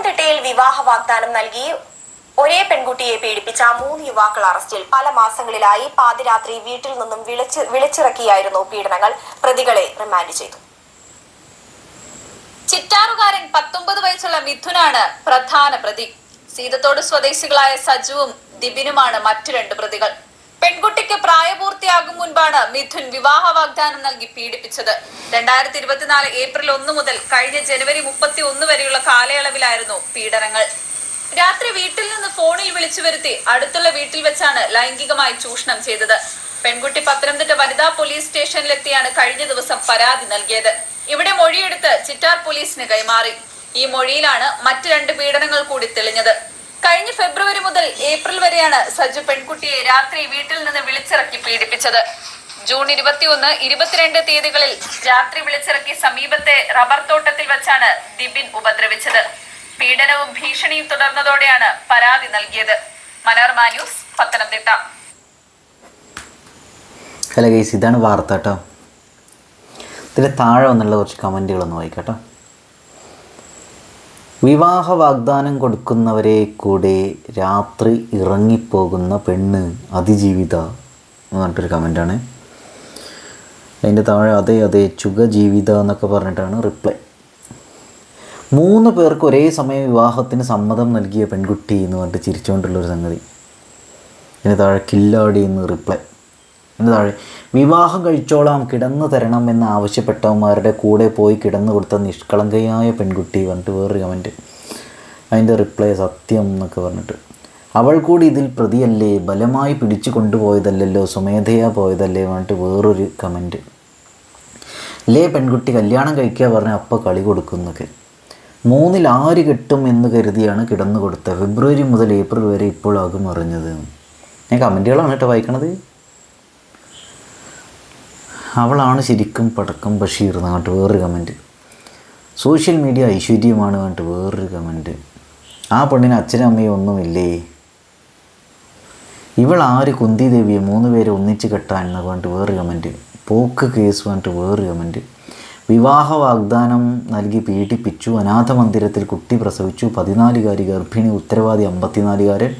പത്തനംതിട്ടയിൽ വിവാഹ വാഗ്ദാനം നൽകി ഒരേ പെൺകുട്ടിയെ പീഡിപ്പിച്ച മൂന്ന് യുവാക്കൾ അറസ്റ്റിൽ. പല മാസങ്ങളിലായി പാതിരാത്രി വീട്ടിൽ നിന്നും വിളിച്ച് വിളിച്ചിറക്കിയായിരുന്നു പീഡനങ്ങൾ. പ്രതികളെ റിമാൻഡ് ചെയ്തു. ചിറ്റാറുകാരൻ പത്തൊമ്പത് വയസ്സുള്ള മിഥുനാണ് പ്രധാന പ്രതി. സീതത്തോട് സ്വദേശികളായ സജുവും ദിബിനുമാണ് മറ്റു രണ്ട് പ്രതികൾ. പെൺകുട്ടിക്ക് പ്രായപൂർത്തിയാകും മുൻപാണ് മിഥുൻ വിവാഹ വാഗ്ദാനം നൽകി പീഡിപ്പിച്ചത്. രണ്ടായിരത്തി ഇരുപത്തിനാല് ഏപ്രിൽ ഒന്ന് മുതൽ കഴിഞ്ഞ ജനുവരി മുപ്പത്തി ഒന്ന് വരെയുള്ള കാലയളവിലായിരുന്നു പീഡനങ്ങൾ. രാത്രി വീട്ടിൽ നിന്ന് ഫോണിൽ വിളിച്ചു വരുത്തി അടുത്തുള്ള വീട്ടിൽ വെച്ചാണ് ലൈംഗികമായി ചൂഷണം ചെയ്തത്. പെൺകുട്ടി പത്തനംതിട്ട വനിതാ പോലീസ് സ്റ്റേഷനിലെത്തിയാണ് കഴിഞ്ഞ ദിവസം പരാതി നൽകിയത്. ഇവിടെ മൊഴിയെടുത്ത് ചിറ്റാർ പോലീസിന് കൈമാറി. ഈ മൊഴിയിലാണ് മറ്റ് രണ്ട് പീഡനങ്ങൾ കൂടി തെളിഞ്ഞത്. കഴിഞ്ഞ ഫെബ്രുവരി മുതൽ ഏപ്രിൽ വരെയാണ് സജു പെൺകുട്ടിയെ രാത്രി വീട്ടിൽ നിന്ന് വിളിച്ചിറക്കി പീഡിപ്പിച്ചത്. ജൂൺ ഇരുപത്തിയൊന്ന് ഇരുപത്തിരണ്ട് തീയതികളിൽ രാത്രി വിളിച്ചിറക്കി സമീപത്തെ റബ്ബർ തോട്ടത്തിൽ വെച്ചാണ് ദിബിൻ ഉപദ്രവിച്ചത്. പീഡനവും ഭീഷണിയും തുടർന്നതോടെയാണ് പരാതി നൽകിയത്. Manorama news Pathanamthitta. Hello guys ഇതാണ് വാർത്ത കേട്ടോ. ഇതിൽ താഴെ വന്നുള്ള കുറച്ച് കമന്റുകളൊന്ന് വായിക്കട്ടോ. വിവാഹ വാഗ്ദാനം കൊടുക്കുന്നവരെ കൂടെ രാത്രി ഇറങ്ങിപ്പോകുന്ന പെണ്ണ് അതിജീവിത എന്ന് പറഞ്ഞിട്ടൊരു കമന്റാണ് അതിന്റെ താഴെ അതെ അതെ ചുക ജീവിത എന്നൊക്കെ പറഞ്ഞിട്ടാണ് റിപ്ലൈ. മൂന്ന് പേർക്ക് ഒരേ സമയം വിവാഹത്തിന് സമ്മതം നൽകിയ പെൺകുട്ടി എന്ന് പറഞ്ഞിട്ട് ചിരിച്ചുകൊണ്ടുള്ളൊരു സംഗതി. ഇതിന് താഴെ കില്ലാടി എന്ന് റിപ്ലൈ. താഴെ വിവാഹം കഴിച്ചോളാം കിടന്നു തരണം എന്ന് ആവശ്യപ്പെട്ടവന്മാരുടെ കൂടെ പോയി കിടന്നു കൊടുത്ത നിഷ്കളങ്കയായ പെൺകുട്ടി പറഞ്ഞിട്ട് വേറൊരു കമന്റ് അതിന്റെ റിപ്ലൈ സത്യം എന്നൊക്കെ പറഞ്ഞിട്ട്. അവൾ കൂടി ഇതിൽ പ്രതിയല്ലേ? ബലമായി പിടിച്ചു കൊണ്ടുപോയതല്ലല്ലോ? സ്വമേധയാ പോയതല്ലേ? പറഞ്ഞിട്ട് വേറൊരു കമന്റ് ലേ പെൺകുട്ടി കല്യാണം കഴിക്കുക പറഞ്ഞാൽ അപ്പം കളി കൊടുക്കുന്നൊക്കെ. മൂന്നിൽ ആര് കിട്ടും എന്ന് കരുതിയാണ് കിടന്നു കൊടുത്തത്. ഫെബ്രുവരി മുതൽ ഏപ്രിൽ വരെ ഇപ്പോഴാകും അറിഞ്ഞത്. ഞാൻ കമന്റുകളാണ് കേട്ടോ വായിക്കണത്. അവളാണ് ശരിക്കും പടക്കം ബഷീർ എന്ന് പറഞ്ഞിട്ട് വേറൊരു കമന്റ് സോഷ്യൽ മീഡിയ ഐശ്വര്യമാണ് പറഞ്ഞിട്ട് വേറൊരു കമന്റ് ആ പെണ്ണിന് അച്ഛനും അമ്മയും ഒന്നുമില്ലേ? ഇവൾ ആര് കുന്തി ദേവിയെ മൂന്ന് പേരെ ഒന്നിച്ച് കെട്ടാൻ എന്ന് പറഞ്ഞിട്ട് വേറൊരു കമന്റ് പോക്ക് കേസ് പറഞ്ഞിട്ട് വേറൊരു കമന്റ് വിവാഹ വാഗ്ദാനം നൽകി പീഡിപ്പിച്ചു. അനാഥ മന്ദിരത്തിൽ കുട്ടി പ്രസവിച്ചു. പതിനാലുകാരി ഗർഭിണി ഉത്തരവാദി അമ്പത്തിനാലുകാരൻ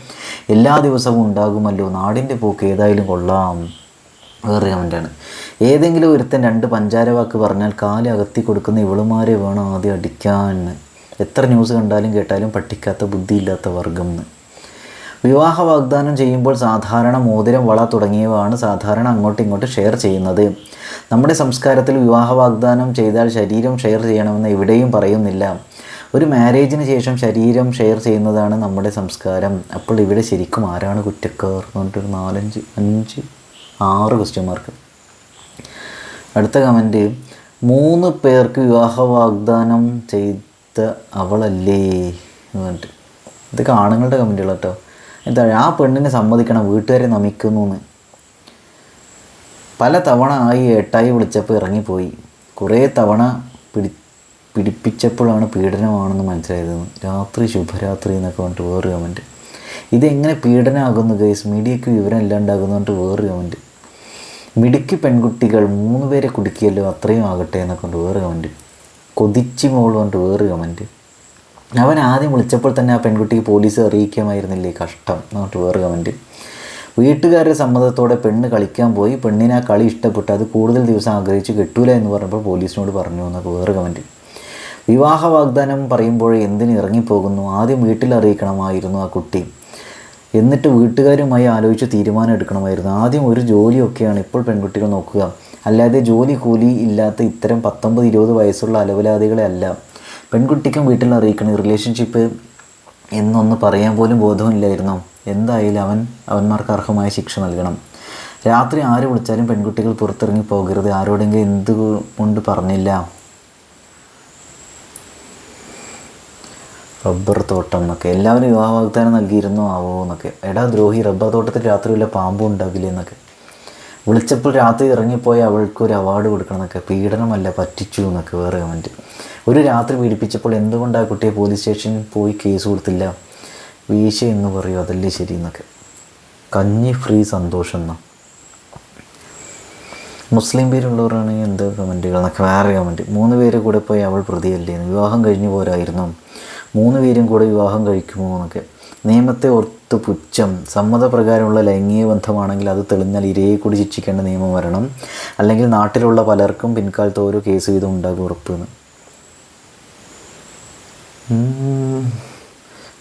എല്ലാ ദിവസവും ഉണ്ടാകുമല്ലോ. നാടിന്റെ പോക്ക് ഏതായാലും കൊള്ളാം. വേറെ കമന്റാണ് ഏതെങ്കിലും ഒരുത്തൻ രണ്ട് പഞ്ചാര വാക്ക് പറഞ്ഞാൽ കാൽ അകത്തി കൊടുക്കുന്ന ഇവളുമാരെ വേണം ആദ്യം അടിക്കാൻ എത്ര ന്യൂസ് കണ്ടാലും കേട്ടാലും പഠിക്കാത്ത ബുദ്ധിയില്ലാത്ത വർഗം എന്ന് വിവാഹ വാഗ്ദാനം ചെയ്യുമ്പോൾ സാധാരണ മോതിരം വള തുടങ്ങിയവയാണ് സാധാരണ അങ്ങോട്ടും ഇങ്ങോട്ടും ഷെയർ ചെയ്യുന്നത്. നമ്മുടെ സംസ്കാരത്തിൽ വിവാഹ വാഗ്ദാനം ചെയ്താൽ ശരീരം ഷെയർ ചെയ്യണമെന്ന് എവിടെയും പറയുന്നില്ല. ഒരു മാരേജിന് ശേഷം ശരീരം ഷെയർ ചെയ്യുന്നതാണ് നമ്മുടെ സംസ്കാരം. അപ്പോൾ ഇവിടെ ശരിക്കും ആരാണ് കുറ്റക്കാർ എന്ന് പറഞ്ഞിട്ടൊരു നാലഞ്ച് അഞ്ച് ആറ് ക്വസ്റ്റ്യൻ മാർക്ക് അടുത്ത കമന്റ് മൂന്ന് പേർക്ക് വിവാഹ വാഗ്ദാനം ചെയ്ത അവളല്ലേ എന്ന് പറഞ്ഞിട്ട്. ഇതൊക്കെ ആണുങ്ങളുടെ കമന്റുകൾ കേട്ടോ എന്താ ആ പെണ്ണിനെ സമ്മതിക്കണം വീട്ടുകാരെ നമിക്കുന്നു എന്ന്. പല തവണ ആയി ഏട്ടായി വിളിച്ചപ്പോൾ ഇറങ്ങിപ്പോയി. കുറേ തവണ പിടി പിടിപ്പിച്ചപ്പോഴാണ് പീഡനമാണെന്ന് മനസ്സിലായതെന്ന് രാത്രി ശുഭരാത്രി എന്നൊക്കെ പറഞ്ഞിട്ട് വേറൊരു കമന്റ് ഇതെങ്ങനെ പീഡനമാകുന്നു ഗൈസ് മീഡിയയ്ക്ക് വിവരം ഇല്ലാണ്ടാകുന്നു പറഞ്ഞിട്ട് വേറൊരു കമന്റ് മിടുക്കി പെൺകുട്ടികൾ മൂന്ന് പേരെ കുടുക്കിയല്ലോ അത്രയും ആകട്ടെ എന്നൊക്കെ കൊണ്ട് വേറെ കമന്റ് കൊതിച്ച് മോൾ കൊണ്ട് വേറെ കമന്റ് അവൻ ആദ്യം വിളിച്ചപ്പോൾ തന്നെ ആ പെൺകുട്ടിക്ക് പോലീസ് അറിയിക്കാമായിരുന്നില്ലേ കഷ്ടം എന്നിട്ട് വേറെ കമന്റ് വീട്ടുകാരുടെ സമ്മതത്തോടെ പെണ്ണ് കളിക്കാൻ പോയി. പെണ്ണിനെ ആ കളി ഇഷ്ടപ്പെട്ട്. അത് കൂടുതൽ ദിവസം ആഗ്രഹിച്ച്. കിട്ടൂല എന്ന് പറഞ്ഞപ്പോൾ പോലീസിനോട് പറഞ്ഞു എന്നൊക്കെ വേറെ കമന്റ് വിവാഹ വാഗ്ദാനം പറയുമ്പോൾ എന്തിന് ഇറങ്ങിപ്പോകുന്നു? ആദ്യം വീട്ടിൽ അറിയിക്കണമായിരുന്നു ആ കുട്ടി. എന്നിട്ട് വീട്ടുകാരുമായി ആലോചിച്ച് തീരുമാനം എടുക്കണമായിരുന്നു. ആദ്യം ഒരു ജോലിയൊക്കെയാണ് ഇപ്പോൾ പെൺകുട്ടികൾ നോക്കുക. അല്ലാതെ ജോലി കൂലി ഇല്ലാത്ത ഇത്തരം പത്തൊമ്പത് ഇരുപത് വയസ്സുള്ള അലവലാദികളെ അല്ല. പെൺകുട്ടിക്കും വീട്ടിൽ അറിയിക്കണം. റിലേഷൻഷിപ്പ് എന്നൊന്ന് പറയാൻ പോലും ബോധമില്ലായിരുന്നു. എന്തായാലും അവൻ അവന്മാർക്ക് അർഹമായ ശിക്ഷ നൽകണം. രാത്രി ആര് വിളിച്ചാലും പെൺകുട്ടികൾ പുറത്തിറങ്ങി പോകരുത്. ആരോടെങ്കിലും എന്തുകൊണ്ട് പറഞ്ഞില്ല. റബ്ബർ തോട്ടം എന്നൊക്കെ. എല്ലാവരും വിവാഹ വാഗ്ദാനം നൽകിയിരുന്നോ ആവോ എന്നൊക്കെ. എടാ ദ്രോഹി റബ്ബർ തോട്ടത്തിൽ രാത്രി വല്ല പാമ്പും ഉണ്ടാകില്ലേ എന്നൊക്കെ. വിളിച്ചപ്പോൾ രാത്രി ഇറങ്ങിപ്പോയി അവൾക്ക് ഒരു അവാർഡ് കൊടുക്കണം എന്നൊക്കെ. പീഡനമല്ല പറ്റിച്ചു എന്നൊക്കെ വേറെ കമന്റ് ഒരു രാത്രി പീഡിപ്പിച്ചപ്പോൾ എന്തുകൊണ്ട് ആ കുട്ടിയെ പോലീസ് സ്റ്റേഷനിൽ പോയി കേസ് കൊടുത്തില്ല? വീശ എന്ന് പറയൂ അതല്ലേ ശരി എന്നൊക്കെ. കഞ്ഞി ഫ്രീ സന്തോഷം എന്നാ. മുസ്ലിം പേരുള്ളവരാണെങ്കിൽ എന്ത് കമന്റുകൾ എന്നൊക്കെ വേറെ കമന്റ് മൂന്ന് പേര് കൂടെ പോയി അവൾ പ്രതിയല്ലേ വിവാഹം കഴിഞ്ഞു പോരായിരുന്നു. മൂന്ന് പേരും കൂടെ വിവാഹം കഴിക്കുമോ എന്നൊക്കെ. നിയമത്തെ ഓർത്ത് പുച്ഛം. സമ്മതപ്രകാരമുള്ള ലൈംഗിക ബന്ധമാണെങ്കിൽ അത് തെളിഞ്ഞാൽ ഇരയെ കൂടി ശിക്ഷിക്കേണ്ട നിയമം വരണം. അല്ലെങ്കിൽ നാട്ടിലുള്ള പലർക്കും പിൻകാലത്ത് ഓരോ കേസ് വീതം ഉണ്ടാകും ഉറപ്പെന്ന്.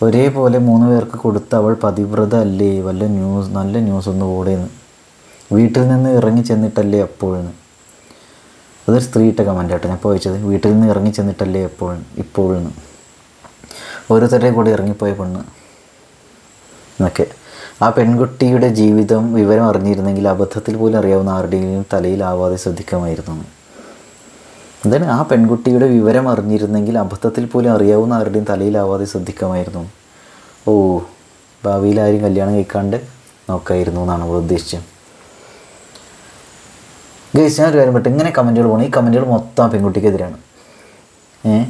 ഒരേപോലെ മൂന്ന് പേർക്ക് കൊടുത്ത അവൾ പതിവ്രത അല്ലേ? വല്ല ന്യൂസ് നല്ല ന്യൂസ് ഒന്ന് ഓടേന്ന് വീട്ടിൽ നിന്ന് ഇറങ്ങി ചെന്നിട്ടല്ലേ അപ്പോഴെന്ന് അതൊരു സ്ത്രീയിട്ട കമന്റ് ആട്ടോ. ഞാൻ ഇപ്പോൾ വായിച്ചത് വീട്ടിൽ നിന്ന് ഇറങ്ങി ചെന്നിട്ടല്ലേ എപ്പോഴും ഇപ്പോഴെന്ന് ഓരോരുത്തരുടെ കൂടെ ഇറങ്ങിപ്പോയ പെണ്ണ്. എന്നൊക്കെ. ആ പെൺകുട്ടിയുടെ ജീവിതം വിവരം അറിഞ്ഞിരുന്നെങ്കിൽ അബദ്ധത്തിൽ പോലും അറിയാവുന്ന ആരുടെയും തലയിലാവാതെ ശ്രദ്ധിക്കാമായിരുന്നു. എന്താണ്? ആ പെൺകുട്ടിയുടെ വിവരം അറിഞ്ഞിരുന്നെങ്കിൽ അബദ്ധത്തിൽ പോലും അറിയാവുന്ന ആരുടെയും തലയിലാവാതെ ശ്രദ്ധിക്കാമായിരുന്നു. ഓ ഭാവിയിൽ ആരും കല്യാണം കഴിക്കാണ്ട് നോക്കായിരുന്നു എന്നാണ് അവൾ ഉദ്ദേശിച്ചത് ഗേസ് ഞാൻ ഒരു കാര്യം പറ്റും ഇങ്ങനെ കമന്റുകൾ പോകണം. ഈ കമന്റുകൾ മൊത്തം ആ പെൺകുട്ടിക്കെതിരാണ്. ഏ?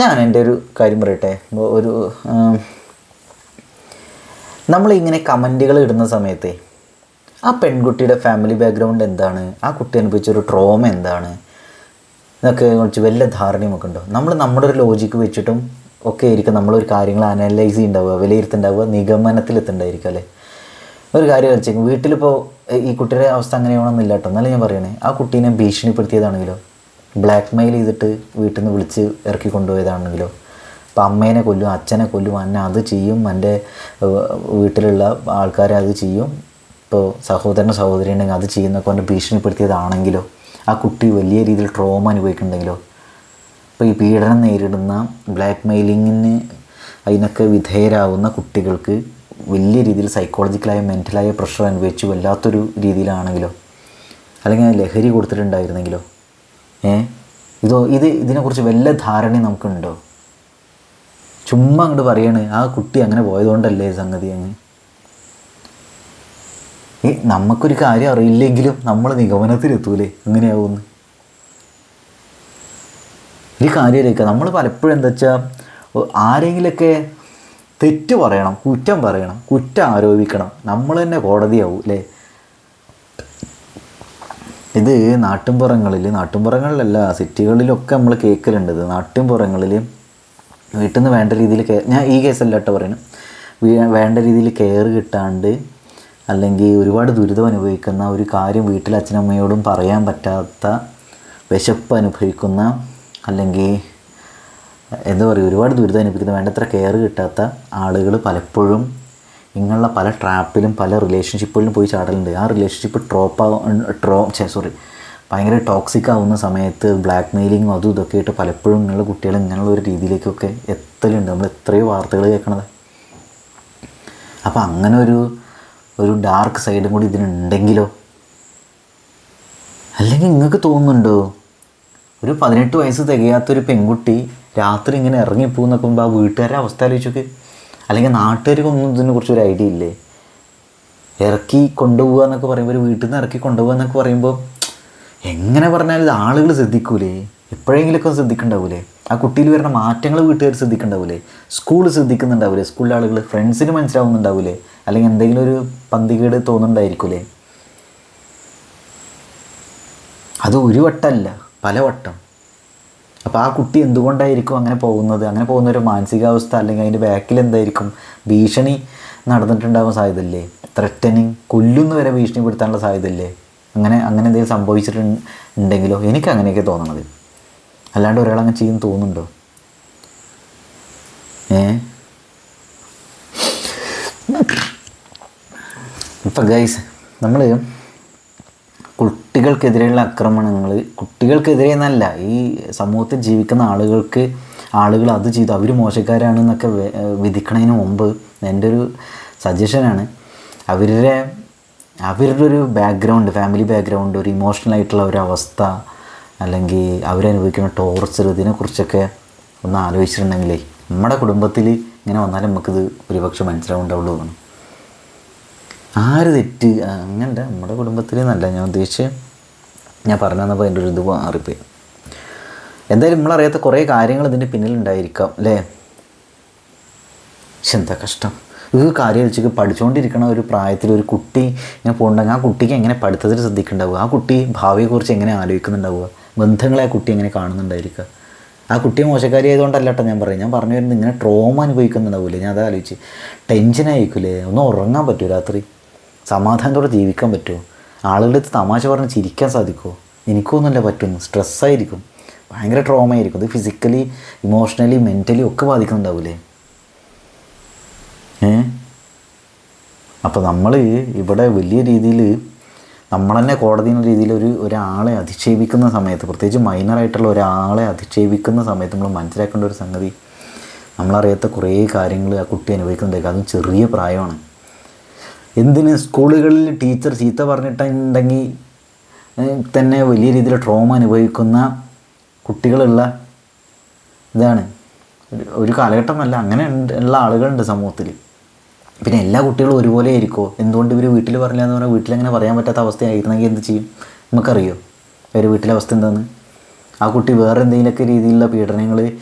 ഞാൻ എന്റെ ഒരു കാര്യം പറയട്ടെ? ഒരു നമ്മളിങ്ങനെ കമന്റുകൾ ഇടുന്ന സമയത്തെ ആ പെൺകുട്ടിയുടെ ഫാമിലി ബാക്ക്ഗ്രൗണ്ട് എന്താണ്? ആ കുട്ടി അനുഭവിച്ചൊരു ട്രോമ എന്താണ്? ഇതൊക്കെ കുറിച്ച് വലിയ ധാരണയുമൊക്കെ ഉണ്ടോ? നമ്മൾ നമ്മുടെ ഒരു ലോജിക്ക് വെച്ചിട്ടും ഒക്കെ ആയിരിക്കും നമ്മളൊരു കാര്യങ്ങൾ അനലൈസ് ചെയ്യുന്നുണ്ടാവുക വിലയിരുത്തുണ്ടാവുക നിഗമനത്തിലെത്തുണ്ടായിരിക്കും അല്ലേ? ഒരു കാര്യം വെച്ചേക്കും വീട്ടിലിപ്പോൾ ഈ കുട്ടിയുടെ അവസ്ഥ അങ്ങനെയാവണമെന്നില്ല കേട്ടോ എന്നാലും ഞാൻ പറയണേ ആ കുട്ടീനെ ഭീഷണിപ്പെടുത്തിയതാണെങ്കിലോ? ബ്ലാക്ക് മെയിൽ ചെയ്തിട്ട് വീട്ടിൽ നിന്ന് വിളിച്ച് ഇറക്കി കൊണ്ടുപോയതാണെങ്കിലോ. അപ്പം അമ്മേനെ കൊല്ലും അച്ഛനെ കൊല്ലും അന്നെ അത് ചെയ്യും എന്റെ വീട്ടിലുള്ള ആൾക്കാരെ അത് ചെയ്യും. ഇപ്പോൾ സഹോദരൻ സഹോദരി ഉണ്ടെങ്കിൽ അത് ചെയ്യുന്നൊക്കെ എന്റെ ഭീഷണിപ്പെടുത്തിയതാണെങ്കിലോ ആ കുട്ടി വലിയ രീതിയിൽ ട്രോമ അനുഭവിക്കുന്നുണ്ടെങ്കിലോ. ഇപ്പോൾ ഈ പീഡനം നേരിടുന്ന ബ്ലാക്ക് മെയിലിങ്ങിന് അതിനൊക്കെ വിധേയരാകുന്ന കുട്ടികൾക്ക് വലിയ രീതിയിൽ സൈക്കോളജിക്കലായ മെന്റലായ പ്രഷർ അനുഭവിച്ചു വല്ലാത്തൊരു രീതിയിലാണെങ്കിലോ അല്ലെങ്കിൽ ലഹരി കൊടുത്തിട്ടുണ്ടായിരുന്നെങ്കിലോ ഇതോ ഇത് ഇതിനെക്കുറിച്ച് വല്ല ധാരണയും നമുക്കുണ്ടോ? ചുമ്മാ അങ്ങോട്ട് പറയാണ് ആ കുട്ടി അങ്ങനെ പോയതുകൊണ്ടല്ലേ സംഗതി അങ്ങ്? ഈ നമുക്കൊരു കാര്യം അറിയില്ലെങ്കിലും നമ്മൾ നിഗമനത്തിലെത്തൂലേ അങ്ങനെയാവുമെന്ന് ഒരു കാര്യമില്ല നമ്മൾ പലപ്പോഴും എന്താ വെച്ചാൽ ആരെങ്കിലൊക്കെ തെറ്റ് പറയണം കുറ്റം പറയണം കുറ്റം ആരോപിക്കണം നമ്മൾ തന്നെ കോടതിയാവും അല്ലേ ഇത് നാട്ടിൻപുറങ്ങളിൽ നാട്ടിൻപുറങ്ങളിലല്ല സിറ്റികളിലൊക്കെ നമ്മൾ കേൾക്കലുണ്ട്. ഇത് നാട്ടിൻപുറങ്ങളിൽ വീട്ടിൽ നിന്ന് വേണ്ട രീതിയിൽ ഞാൻ ഈ കേസല്ല കേട്ടോ പറയുന്നത് വേണ്ട രീതിയിൽ കെയർ കിട്ടാണ്ട് അല്ലെങ്കിൽ ഒരുപാട് ദുരിതം അനുഭവിക്കുന്ന ഒരു കാര്യം വീട്ടിൽ അച്ഛനമ്മയോടും പറയാൻ പറ്റാത്ത വിശപ്പ് അനുഭവിക്കുന്ന അല്ലെങ്കിൽ എന്താ പറയുക ഒരുപാട് ദുരിതം അനുഭവിക്കുന്ന വേണ്ടത്ര കെയർ കിട്ടാത്ത ആളുകൾ പലപ്പോഴും ഇങ്ങനെയുള്ള പല ട്രാപ്പിലും പല റിലേഷൻഷിപ്പുകളിലും പോയി ചാടലുണ്ട്. ആ റിലേഷൻഷിപ്പ് ട്രോപ്പ് ട്രോ സോറി ഭയങ്കര ടോക്സിക് ആവുന്ന സമയത്ത് ബ്ലാക്ക് മെയിലിങ്ങും അതും ഇതൊക്കെ ആയിട്ട് പലപ്പോഴും ഇങ്ങനെയുള്ള കുട്ടികൾ ഇങ്ങനെയുള്ള ഒരു രീതിയിലേക്കൊക്കെ എത്തലുണ്ട്. നമ്മൾ എത്രയോ വാർത്തകൾ കേൾക്കണത്. അപ്പോൾ അങ്ങനെ ഒരു ഒരു ഡാർക്ക് സൈഡും കൂടി ഇതിനുണ്ടെങ്കിലോ? അല്ലെങ്കിൽ നിങ്ങൾക്ക് തോന്നുന്നുണ്ടോ? ഒരു പതിനെട്ട് വയസ്സ് തികയാത്തൊരു പെൺകുട്ടി രാത്രി ഇങ്ങനെ ഇറങ്ങിപ്പോകുന്നൊക്കെ മുമ്പ് ആ വീട്ടുകാരുടെ അവസ്ഥ ആലോചിച്ചൊക്കെ. അല്ലെങ്കിൽ നാട്ടുകാർക്കൊന്നും ഇതിനെക്കുറിച്ച് ഒരു ഐഡിയ ഇല്ലേ? ഇറക്കി കൊണ്ടുപോകുക എന്നൊക്കെ പറയുമ്പോൾ ഒരു വീട്ടിൽ നിന്ന് ഇറക്കി കൊണ്ടുപോകുക എന്നൊക്കെ പറയുമ്പോൾ എങ്ങനെ പറഞ്ഞാലും ഇത് ആളുകൾ ശ്രദ്ധിക്കൂലേ? എപ്പോഴെങ്കിലുമൊക്കെ ശ്രദ്ധിക്കണ്ടാവൂലേ? ആ കുട്ടിയിൽ വരുന്ന മാറ്റങ്ങൾ വീട്ടുകാർ ശ്രദ്ധിക്കണ്ടാവൂലേ? സ്കൂൾ ശ്രദ്ധിക്കുന്നുണ്ടാവില്ലേ സ്കൂളിലെ ആളുകൾ ഫ്രണ്ട്സിന് മനസ്സിലാവുന്നുണ്ടാവില്ലേ അല്ലെങ്കിൽ എന്തെങ്കിലും ഒരു പന്തികേട് തോന്നുന്നുണ്ടായിരിക്കൂലേ? അത് ഒരു വട്ടമല്ല പല വട്ടം. അപ്പോൾ ആ കുട്ടി എന്തുകൊണ്ടായിരിക്കും അങ്ങനെ പോകുന്നത്? അങ്ങനെ പോകുന്ന ഒരു മാനസികാവസ്ഥ അല്ലെങ്കിൽ അതിന്റെ ബാക്കിൽ എന്തായിരിക്കും? ഭീഷണി നടന്നിട്ടുണ്ടാകാൻ സാധ്യതയില്ലേ? ത്രെറ്റനിങ് കൊല്ലുന്ന വരെ ഭീഷണിപ്പെടുത്താനുള്ള സാധ്യതയില്ലേ? അങ്ങനെ അങ്ങനെ എന്തെങ്കിലും സംഭവിച്ചിട്ടുണ്ടെങ്കിലോ എനിക്ക് അങ്ങനെയൊക്കെ തോന്നണത്. അല്ലാണ്ട് ഒരാൾ അങ്ങനെ ചെയ്യും തോന്നുന്നുണ്ടോ? ഏ? ഇപ്പം ഗൈസ് നമ്മൾ കുട്ടികൾക്കെതിരെയുള്ള ആക്രമണങ്ങൾ കുട്ടികൾക്കെതിരെ എന്നല്ല ഈ സമൂഹത്തിൽ ജീവിക്കുന്ന ആളുകൾക്ക് ആളുകൾ അത് ചെയ്തു. അവർ മോശക്കാരാണെന്നൊക്കെ വിധിക്കണതിന് മുമ്പ് എന്റെ ഒരു സജഷനാണ്. അവരുടെ അവരുടെ ഒരു ബാക്ക്ഗ്രൗണ്ട് ഫാമിലി ബാക്ക്ഗ്രൗണ്ട് ഒരു ഇമോഷണൽ ആയിട്ടുള്ള ഒരു അവസ്ഥ അല്ലെങ്കിൽ അവരനുഭവിക്കുന്ന ടോർച്ചർ ഇതിനെക്കുറിച്ചൊക്കെ ഒന്ന് ആലോചിച്ചിട്ടുണ്ടെങ്കിലേ നമ്മുടെ കുടുംബത്തിൽ ഇങ്ങനെ വന്നാലും നമുക്കിത് ഒരുപക്ഷെ മനസ്സിലാവുണ്ടാവുള്ളൂ ആര് തെറ്റ്? അങ്ങനെ നമ്മുടെ കുടുംബത്തിൽ നല്ല. ഞാൻ ഉദ്ദേശിച്ച് ഞാൻ പറഞ്ഞു തന്നപ്പോൾ എന്റെ ഒരു ഇത് മാറിപ്പോയി. എന്തായാലും നമ്മളറിയാത്ത കുറേ കാര്യങ്ങൾ ഇതിന്റെ പിന്നിലുണ്ടായിരിക്കാം അല്ലേ? പക്ഷെ എന്താ കഷ്ടം. ഈ കാര്യം വെച്ചിട്ട് പഠിച്ചുകൊണ്ടിരിക്കണ ഒരു പ്രായത്തിൽ ഒരു കുട്ടി ഇങ്ങനെ പോകണ്ടെങ്കിൽ ആ കുട്ടിക്ക് എങ്ങനെ പഠിത്തത്തിൽ ശ്രദ്ധിക്കുന്നുണ്ടാവുക ആ കുട്ടി ഭാവിയെക്കുറിച്ച് എങ്ങനെ ആലോചിക്കുന്നുണ്ടാവുക? ബന്ധങ്ങളെ ആ കുട്ടി എങ്ങനെ കാണുന്നുണ്ടായിരിക്കുക? ആ കുട്ടി മോശക്കാരി ആയതുകൊണ്ടല്ല കേട്ടോ ഞാൻ പറയും ഞാൻ പറഞ്ഞു വരുന്നത് ഇങ്ങനെ ട്രോമ അനുഭവിക്കുന്നുണ്ടാവില്ലേ ഞാൻ അത് ആലോചിച്ച് ടെൻഷനായിരിക്കില്ലേ ഒന്നും ഉറങ്ങാൻ പറ്റുമോ രാത്രി. സമാധാനത്തോടെ ജീവിക്കാൻ പറ്റുമോ? ആളുകളുടെ അടുത്ത് തമാശ പറഞ്ഞ് ചിരിക്കാൻ സാധിക്കുമോ? എനിക്കൊന്നുമല്ല പറ്റുന്നു. സ്ട്രെസ്സായിരിക്കും ഭയങ്കര ട്രോമ ആയിരിക്കും. അത് ഫിസിക്കലി ഇമോഷണലി മെന്റലി ഒക്കെ ബാധിക്കുന്നുണ്ടാവില്ലേ ഏ? അപ്പോൾ നമ്മൾ ഇവിടെ വലിയ രീതിയിൽ നമ്മൾ തന്നെ കോടതി എന്ന രീതിയിൽ ഒരു ഒരാളെ അധിക്ഷേപിക്കുന്ന സമയത്ത് പ്രത്യേകിച്ച് മൈനറായിട്ടുള്ള ഒരാളെ അധിക്ഷേപിക്കുന്ന സമയത്ത് നമ്മൾ മനസ്സിലാക്കേണ്ട ഒരു സംഗതി നമ്മളറിയാത്ത കുറേ കാര്യങ്ങൾ ആ കുട്ടി അനുഭവിക്കുന്നുണ്ടായിരിക്കും. അതും ചെറിയ പ്രായമാണ്. എന്തിന് സ്കൂളുകളിൽ ടീച്ചർ ചീത്ത പറഞ്ഞിട്ടുണ്ടെങ്കിൽ തന്നെ വലിയ രീതിയിൽ ട്രോമ അനുഭവിക്കുന്ന കുട്ടികളുള്ള ഇതാണ്. ഒരു- കാലഘട്ടമല്ല അങ്ങനെ ഉള്ള ആളുകളുണ്ട് സമൂഹത്തിൽ. പിന്നെ എല്ലാ കുട്ടികളും ഒരുപോലെ ആയിരിക്കുമോ എന്തുകൊണ്ട് ഇവർ വീട്ടിൽ പറഞ്ഞില്ല എന്ന് പറഞ്ഞാൽ വീട്ടിലങ്ങനെ പറയാൻ പറ്റാത്ത അവസ്ഥയായിരുന്നെങ്കിൽ എന്ത് ചെയ്യും? നമുക്കറിയോ? ഒരു വീട്ടിലെ അവസ്ഥ എന്താണ് ആ കുട്ടി വേറെ എന്തെങ്കിലുമൊക്കെ രീതിയിലുള്ള പീഡനങ്ങൾ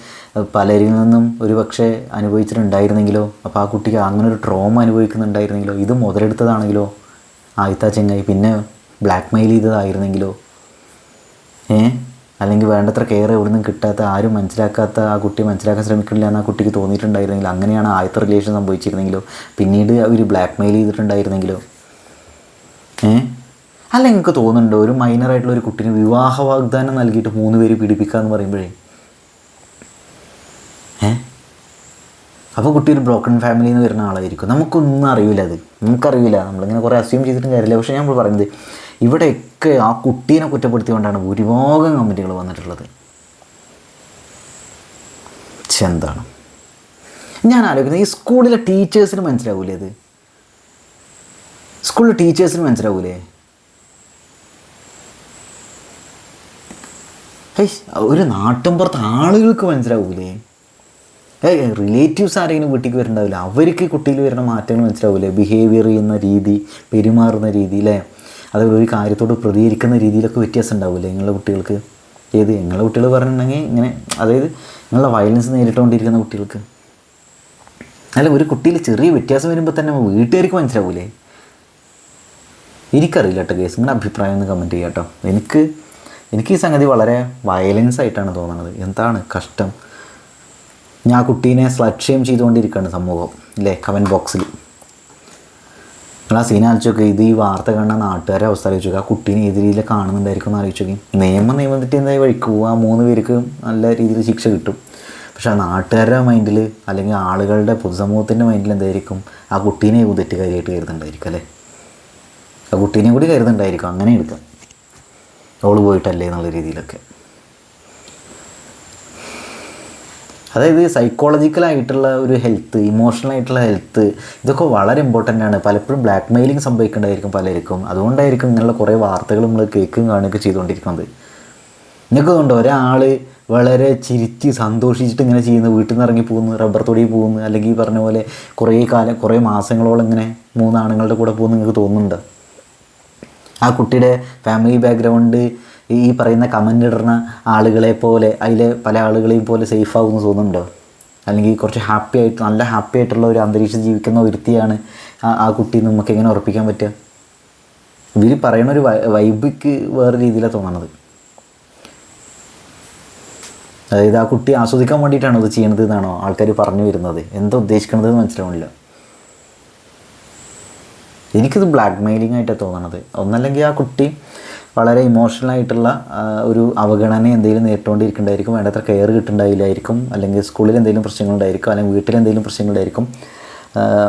പലരിൽ നിന്നും ഒരു പക്ഷേ അനുഭവിച്ചിട്ടുണ്ടായിരുന്നെങ്കിലോ? അപ്പോൾ ആ കുട്ടിക്ക് അങ്ങനെ ഒരു ട്രോമ അനുഭവിക്കുന്നുണ്ടായിരുന്നെങ്കിലോ? ഇത് മുതലെടുത്തതാണെങ്കിലോ? ആയിത്ത ചെങ്ങായി പിന്നെ ബ്ലാക്ക് മെയിൽ ചെയ്തതായിരുന്നെങ്കിലോ? ഏ? അല്ലെങ്കിൽ വേണ്ടത്ര കെയർ എവിടെ നിന്നും കിട്ടാത്ത ആരും മനസ്സിലാക്കാത്ത ആ കുട്ടി മനസ്സിലാക്കാൻ ശ്രമിക്കുന്നില്ല എന്ന് ആ കുട്ടിക്ക് തോന്നിയിട്ടുണ്ടായിരുന്നെങ്കിൽ അങ്ങനെയാണ് ആദ്യത്തെ റിലേഷൻ സംഭവിച്ചിരുന്നെങ്കിലോ? പിന്നീട് അവർ ബ്ലാക്ക് മെയിൽ ചെയ്തിട്ടുണ്ടായിരുന്നെങ്കിലോ? ഏ? അല്ല നിങ്ങൾക്ക് തോന്നുന്നുണ്ടോ? ഒരു മൈനറായിട്ടുള്ള ഒരു കുട്ടിന് വിവാഹ വാഗ്ദാനം നൽകിയിട്ട് മൂന്ന് പേര് പീഡിപ്പിക്കുക എന്ന് പറയുമ്പോഴേ? ഏ? അപ്പോൾ കുട്ടി ഒരു ബ്രോക്കൺ ഫാമിലിയിൽ നിന്ന് വരുന്ന ആളായിരിക്കും. നമുക്കൊന്നും അറിയില്ല അത്. നമുക്കറിയില്ല. നമ്മളിങ്ങനെ കുറേ അസ്യൂം ചെയ്തിട്ടും കാര്യമില്ല. പക്ഷേ ഞാൻ പറയുന്നത് ഇവിടെയൊക്കെ ആ കുട്ടീനെ കുറ്റപ്പെടുത്തിക്കൊണ്ടാണ് ഭൂരിഭാഗം കമന്റുകൾ വന്നിട്ടുള്ളത്. എന്താണ്? ഞാൻ ആലോചിക്കുന്നത് ഈ സ്കൂളിലെ ടീച്ചേഴ്സിന് മനസ്സിലാവൂലേ അത്? സ്കൂളിലെ ടീച്ചേഴ്സിന് മനസ്സിലാവൂലേ? ഒരു നാട്ടിൻപുറത്ത് ആളുകൾക്ക് മനസ്സിലാവൂലേ? റിലേറ്റീവ്സ് ആരെങ്കിലും വീട്ടിലേക്ക് വരുന്നുണ്ടാവില്ല. അവർക്ക് കുട്ടിയിൽ വരുന്ന മാറ്റങ്ങൾ മനസ്സിലാവില്ലേ ബിഹേവിയർ ചെയ്യുന്ന രീതി പെരുമാറുന്ന രീതി അല്ലേ അതുപോലെ ഒരു കാര്യത്തോട് പ്രതികരിക്കുന്ന രീതിയിലൊക്കെ വ്യത്യാസം ഉണ്ടാവില്ലേ നിങ്ങളുടെ കുട്ടികൾക്ക്? ഏത്? നിങ്ങളുടെ കുട്ടികൾ പറഞ്ഞിട്ടുണ്ടെങ്കിൽ ഇങ്ങനെ അതായത് നിങ്ങളുടെ വയലൻസ് നേരിട്ടുകൊണ്ടിരിക്കുന്ന കുട്ടികൾക്ക്. അല്ല ഒരു കുട്ടിയിൽ ചെറിയ വ്യത്യാസം വരുമ്പോൾ തന്നെ വീട്ടുകാർക്ക് മനസ്സിലാവൂലേ? എനിക്കറിയില്ല കേട്ടോ കേസ് നിങ്ങളുടെ അഭിപ്രായം ഒന്ന് കമന്റ് ചെയ്യാം കേട്ടോ. എനിക്ക് എനിക്ക് ഈ സംഗതി വളരെ വയലൻസ് ആയിട്ടാണ് തോന്നുന്നത് എന്താണ് കഷ്ടം? ഞാൻ കുട്ടീനെ സ്ലക്ഷ്യം ചെയ്തുകൊണ്ടിരിക്കുകയാണ് സമൂഹം അല്ലേ കമന്റ് ബോക്സിൽ നിങ്ങൾ ആ സീൻ ആലോചിച്ചൊക്കെ ഇത് ഈ വാർത്ത കാണുന്ന നാട്ടുകാരെ അവസ്ഥ ആലോചിച്ച് നോക്കുക ആ കുട്ടീനെ ഏത് രീതിയിൽ കാണുന്നുണ്ടായിരിക്കും എന്ന് ആലോചിച്ച് നോക്കി. നിയമം നിയമത്തിട്ട് എന്തായി വഴിക്ക് പോകും ആ മൂന്ന് പേർക്ക് നല്ല രീതിയിൽ ശിക്ഷ കിട്ടും. പക്ഷേ ആ നാട്ടുകാരുടെ മൈൻഡിൽ അല്ലെങ്കിൽ ആളുകളുടെ പൊതുസമൂഹത്തിന്റെ മൈൻഡിൽ എന്തായിരിക്കും? ആ കുട്ടീനെ തെറ്റുകാരിയായിട്ട് കരുതുന്നുണ്ടായിരിക്കും അല്ലേ? ആ കുട്ടീനെ കൂടി കരുതുന്നുണ്ടായിരിക്കും. അങ്ങനെ എടുക്കാം. അവൾ പോയിട്ടല്ലേ എന്നുള്ള രീതിയിലൊക്കെ. അതായത് സൈക്കോളജിക്കലായിട്ടുള്ള ഒരു ഹെൽത്ത് ഇമോഷണൽ ആയിട്ടുള്ള ഹെൽത്ത് ഇതൊക്കെ വളരെ ഇമ്പോർട്ടന്റ് ആണ്. പലപ്പോഴും ബ്ലാക്ക് മെയിലിംഗ് സംഭവിക്കേണ്ടതായിരിക്കും പലർക്കും. അതുകൊണ്ടായിരിക്കും ഇങ്ങനെയുള്ള കുറേ വാർത്തകൾ നമ്മൾ കേൾക്കുകയും കാണുകയൊക്കെ ചെയ്തുകൊണ്ടിരിക്കുന്നത്. നിങ്ങൾക്ക് കൊണ്ട് ഒരാൾ വളരെ ചിരിച്ച് സന്തോഷിച്ചിട്ട് ഇങ്ങനെ ചെയ്യുന്നു വീട്ടിൽ നിന്ന് ഇറങ്ങി പോകുന്നു റബ്ബർ തൊടി പോകുന്നു അല്ലെങ്കിൽ ഈ പറഞ്ഞ പോലെ കുറേ കാലം കുറേ മാസങ്ങളോളം ഇങ്ങനെ മൂന്നാണുങ്ങളുടെ കൂടെ പോകുന്നു നിങ്ങൾക്ക് തോന്നുന്നുണ്ടോ? ആ കുട്ടിയുടെ ഫാമിലി ബാക്ക്ഗ്രൗണ്ട് ഈ പറയുന്ന കമന്റ് ഇടുന്ന ആളുകളെ പോലെ അതിലെ പല ആളുകളെയും പോലെ സേഫ് ആകുമെന്ന് തോന്നുന്നുണ്ടോ? അല്ലെങ്കിൽ കുറച്ച് ഹാപ്പി ആയിട്ട് നല്ല ഹാപ്പി ആയിട്ടുള്ള ഒരു അന്തരീക്ഷം ജീവിക്കുന്ന വ്യക്തിയാണ് ആ ആ കുട്ടി നമുക്ക് എങ്ങനെ ഉറപ്പിക്കാൻ പറ്റുക? ഇവർ പറയുന്ന ഒരു വൈബിക്ക് വേറെ രീതിയിലാണ് തോന്നണത്. അതായത് ആ കുട്ടി ആസ്വദിക്കാൻ വേണ്ടിയിട്ടാണോ ഇത് ചെയ്യണത് എന്നാണോ ആൾക്കാർ പറഞ്ഞു വരുന്നത്? എന്താ ഉദ്ദേശിക്കണത് എന്ന് മനസ്സിലാവണില്ല. എനിക്കിത് ബ്ലാക്ക് മെയിലിംഗ് ആയിട്ടാണ് തോന്നണത്. ഒന്നല്ലെങ്കിൽ ആ കുട്ടി വളരെ ഇമോഷണൽ ആയിട്ടുള്ള ഒരു അവഗണന എന്തെങ്കിലും നേരിട്ടുകൊണ്ടിരിക്കുന്നുണ്ടായിരിക്കും. വേണ്ടത്ര കെയർ കിട്ടുന്നുണ്ടായില്ലായിരിക്കും. അല്ലെങ്കിൽ സ്കൂളിൽ എന്തെങ്കിലും പ്രശ്നങ്ങളുണ്ടായിരിക്കും. അല്ലെങ്കിൽ വീട്ടിൽ എന്തെങ്കിലും പ്രശ്നങ്ങളുണ്ടായിരിക്കും.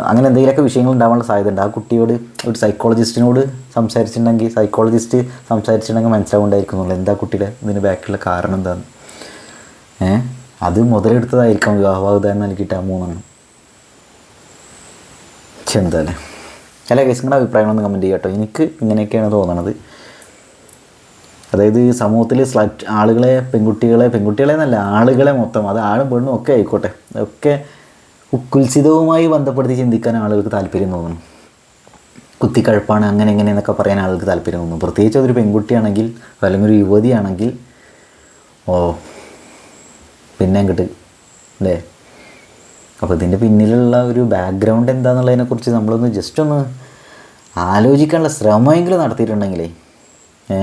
അങ്ങനെ എന്തെങ്കിലുമൊക്കെ വിഷയങ്ങൾ ഉണ്ടാവാനുള്ള സാധ്യത ഉണ്ട് ആ കുട്ടിയോട് ഒരു സൈക്കോളജിസ്റ്റിനോട് സംസാരിച്ചിട്ടുണ്ടെങ്കിൽ സൈക്കോളജിസ്റ്റ് സംസാരിച്ചിട്ടുണ്ടെങ്കിൽ മനസ്സിലാവുണ്ടായിരിക്കുന്നുള്ളൂ എന്താ കുട്ടിയുടെ ഇതിന് ബാക്കിലുള്ള കാരണം എന്താണ് ഏഹ് അത് മുതലെടുത്തതായിരിക്കും വിവാഹവാഗ്ദാനം നൽകിയിട്ട് ആ മൂന്നെണ്ണം. എന്താല്ലേ അല്ല കേസ് നിങ്ങളുടെ അഭിപ്രായങ്ങളൊന്ന് കമന്റ് ചെയ്യാം കേട്ടോ. എനിക്ക് ഇങ്ങനെയൊക്കെയാണ് തോന്നണത്. അതായത് ഈ സമൂഹത്തിൽ സ്ലറ്റ് ആളുകളെ പെൺകുട്ടികളെ പെൺകുട്ടികളെ എന്നല്ല ആളുകളെ മൊത്തം അത് ആളും പെണ്ണും ഒക്കെ ആയിക്കോട്ടെ. ഒക്കെ കുൽസിതവുമായി ബന്ധപ്പെടുത്തി ചിന്തിക്കാൻ ആളുകൾക്ക് താല്പര്യം തോന്നുന്നു. കുത്തിക്കഴപ്പാണ് അങ്ങനെ ഇങ്ങനെ എന്നൊക്കെ പറയാൻ ആളുകൾക്ക് താല്പര്യം തോന്നുന്നു. പ്രത്യേകിച്ച് അതൊരു പെൺകുട്ടിയാണെങ്കിൽ അല്ലെങ്കിൽ ഒരു യുവതിയാണെങ്കിൽ ഓ പിന്നെ അങ്ങോട്ട് അല്ലേ? അപ്പോൾ ഇതിന്റെ പിന്നിലുള്ള ഒരു ബാക്ക്ഗ്രൗണ്ട് എന്താണെന്നുള്ളതിനെക്കുറിച്ച് നമ്മളൊന്ന് ജസ്റ്റ് ഒന്ന് ആലോചിക്കാനുള്ള ശ്രമമെങ്കിലും നടത്തിയിട്ടുണ്ടെങ്കിലേ ഏ?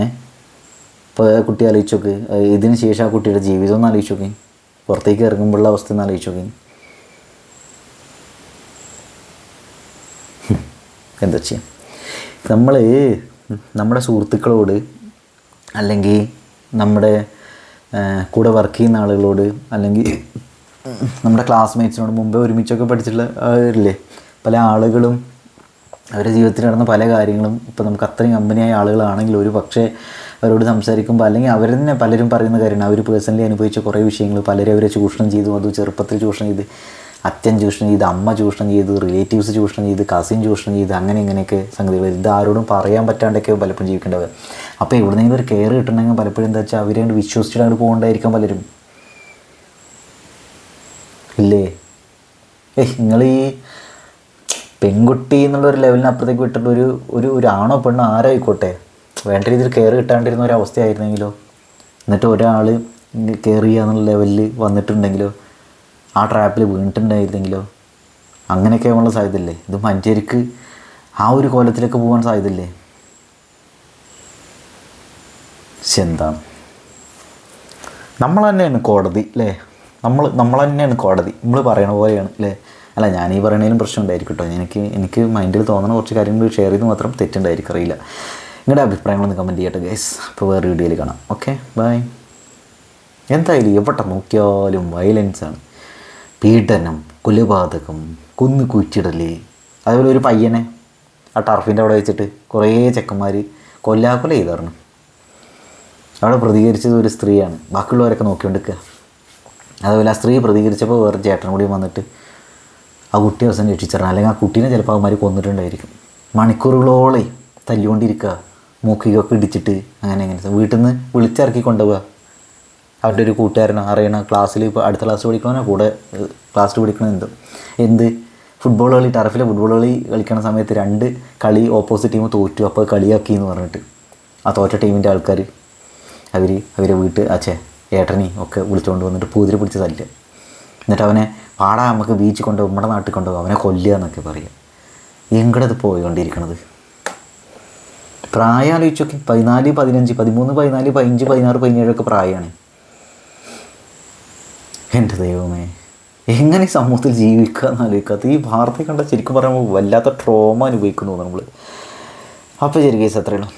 ഇപ്പോൾ കുട്ടി ആലോചിച്ച് നോക്ക്. ഇതിന് ശേഷം ആ കുട്ടിയുടെ ജീവിതം ഒന്ന് ആലോചിച്ച് നോക്കി. പുറത്തേക്ക് ഇറങ്ങുമ്പോഴുള്ള അവസ്ഥ ഒന്ന് ആലോചിച്ച് നോക്കി. എന്താ ചെയ്യാം? നമ്മൾ നമ്മുടെ സുഹൃത്തുക്കളോട് അല്ലെങ്കിൽ നമ്മുടെ കൂടെ വർക്ക് ചെയ്യുന്ന ആളുകളോട് അല്ലെങ്കിൽ നമ്മുടെ ക്ലാസ്മേറ്റ്സിനോട് മുമ്പേ ഒരുമിച്ചൊക്കെ പഠിച്ചിട്ടുള്ള പല ആളുകളും അവരുടെ ജീവിതത്തിൽ നടന്ന പല കാര്യങ്ങളും ഇപ്പോൾ നമുക്ക് അത്രയും കമ്പനിയായ ആളുകളാണെങ്കിൽ ഒരു പക്ഷേ അവരോട് സംസാരിക്കുമ്പോൾ അല്ലെങ്കിൽ അവർ തന്നെ പലരും പറയുന്ന കാര്യമാണ്. അവർ പേഴ്സണലി അനുഭവിച്ച കുറേ വിഷയങ്ങൾ. പലരും അവരെ ചൂഷണം ചെയ്തു. അത് ചെറുപ്പത്തിൽ ചൂഷണം ചെയ്ത് അച്ഛൻ ചൂഷണം ചെയ്ത് അമ്മ ചൂഷണം ചെയ്ത് റിലേറ്റീവ്സ് ചൂഷണം ചെയ്ത് കസിൻ ചൂഷണം ചെയ്ത് അങ്ങനെ ഇങ്ങനെയൊക്കെ സംഗതികൾ. ഇത് ആരോടും പറയാൻ പറ്റാണ്ടൊക്കെ പലപ്പോഴും ജീവിക്കേണ്ടത്. അപ്പോൾ എവിടെന്നെങ്കിലും ഒരു കെയർ കിട്ടണമെങ്കിൽ പലപ്പോഴും എന്താ വെച്ചാൽ അവരെ കൊണ്ട് വിശ്വസിച്ചിട്ട് അങ്ങോട്ട് പോകണ്ടായിരിക്കാം പലരും. ഇല്ലേ? ഏയ് നിങ്ങൾ ഈ പെൺകുട്ടി എന്നുള്ള ഒരു ലെവലിന് അപ്പുറത്തേക്ക് വിട്ടിട്ട് ഒരു ഒരു ആണോ പെണ്ണോ ആരായിക്കോട്ടെ? വേണ്ട രീതിയിൽ കെയർ കിട്ടാണ്ടിരുന്ന ഒരു അവസ്ഥയായിരുന്നെങ്കിലോ? എന്നിട്ട് ഒരാൾ കെയർ ചെയ്യുക എന്നുള്ള ലെവലിൽ വന്നിട്ടുണ്ടെങ്കിലോ? ആ ട്രാപ്പിൽ വീണിട്ടുണ്ടായിരുന്നെങ്കിലോ? അങ്ങനെയൊക്കെ ആവാനുള്ള സാധ്യതയില്ലേ? ഇത് മഞ്ചേരിക്ക് ആ ഒരു കോലത്തിലേക്ക് പോകാൻ സാധ്യതയില്ലേ? എന്താണ്? നമ്മൾ തന്നെയാണ് കോടതി അല്ലേ നമ്മൾ നമ്മൾ തന്നെയാണ് കോടതി. നമ്മൾ പറയണ പോലെയാണ് അല്ലേ അല്ല ഞാൻ ഈ പറയണേലും പ്രശ്നം ഉണ്ടായിരിക്കും കേട്ടോ. എനിക്ക് എനിക്ക് മൈൻഡിൽ തോന്നുന്ന കുറച്ച് കാര്യങ്ങൾ ഷെയർ ചെയ്ത് മാത്രം തെറ്റുണ്ടായിരിക്കും അറിയില്ല. നിങ്ങളുടെ അഭിപ്രായങ്ങളൊന്ന് കമന്റ് ചെയ്യട്ടെ ഗൈസ് അപ്പോൾ വേറെ വീഡിയോയിൽ കാണാം. ഓക്കെ ബൈ എന്തായാലും എവിടെ നോക്കിയാലും വയലൻസാണ് പീഡനം കൊലപാതകം കുന്നു കുഴിച്ചിടൽ അതുപോലെ ഒരു പയ്യനെ ആ ടർഫിന്റെ അവിടെ വെച്ചിട്ട് കുറേ ചെക്കന്മാർ കൊല്ലാക്കൊല ചെയ്തായിരുന്നു. അവിടെ പ്രതികരിച്ചത് ഒരു സ്ത്രീയാണ്. ബാക്കിയുള്ളവരൊക്കെ നോക്കിക്കൊണ്ടിരിക്കുക. അതുപോലെ ആ സ്ത്രീ പ്രതികരിച്ചപ്പോൾ വേറെ ചേട്ടൻ കൂടി വന്നിട്ട് ആ കുട്ടിയെ അവസാനം രക്ഷിച്ചിരണം അല്ലെങ്കിൽ ആ കുട്ടീനെ ചിലപ്പോൾ അവന്മാർ കൊന്നിട്ടുണ്ടായിരിക്കും. മണിക്കൂറുകളോളെ തല്ലുകൊണ്ടിരിക്കുക മൂക്കികൊക്കെ ഇടിച്ചിട്ട് അങ്ങനെ അങ്ങനെ വീട്ടിൽ നിന്ന് വിളിച്ചിറക്കി കൊണ്ടുപോവുക അവരുടെ ഒരു കൂട്ടുകാരനോ അറിയണ? ക്ലാസ്സിൽ ഇപ്പോൾ അടുത്ത ക്ലാസ് പഠിക്കണോ കൂടെ ക്ലാസ്സിൽ പഠിക്കണോ എന്തും? എന്ത്? ഫുട്ബോൾ കളി ടർഫിലെ ഫുട്ബോൾ കളി കളിക്കണ സമയത്ത് രണ്ട് കളി ഓപ്പോസിറ്റ് ടീം തോറ്റു. അപ്പോൾ കളിയാക്കി എന്ന് പറഞ്ഞിട്ട്. ആ തോറ്റ ടീമിന്റെ ആൾക്കാർ അവർ അവരെ വീട്ട് അച്ഛേ ഏട്ടനി ഒക്കെ വിളിച്ചുകൊണ്ട് വന്നിട്ട് പൂതിരി പിടിച്ച് തല്ലുക എന്നിട്ട് അവനെ പാടാ നമുക്ക് ബീച്ചിൽ കൊണ്ടുപോകും നമ്മുടെ നാട്ടിൽ കൊണ്ടുപോകും അവനെ കൊല്ലുക എന്നൊക്കെ പറയുക എങ്ങടത് പോയിക്കൊണ്ടിരിക്കണത്? പ്രായം ആലോചിച്ചൊക്കെ പതിനാല് പതിനഞ്ച് പതിമൂന്ന് പതിനാല് പതിനഞ്ച് പതിനാറ് പതിനേഴൊക്കെ പ്രായമാണ് എന്റെ ദൈവമേ എങ്ങനെ സമൂഹത്തിൽ ജീവിക്കുക എന്ന് ആലോചിക്കാത്ത ഈ വാർത്ത കണ്ട ശരിക്കും പറയുമ്പോൾ വല്ലാത്ത ട്രോമ അനുഭവിക്കുന്നു നമ്മൾ അപ്പോൾ ശരി കേസ് അത്രയുള്ളൂ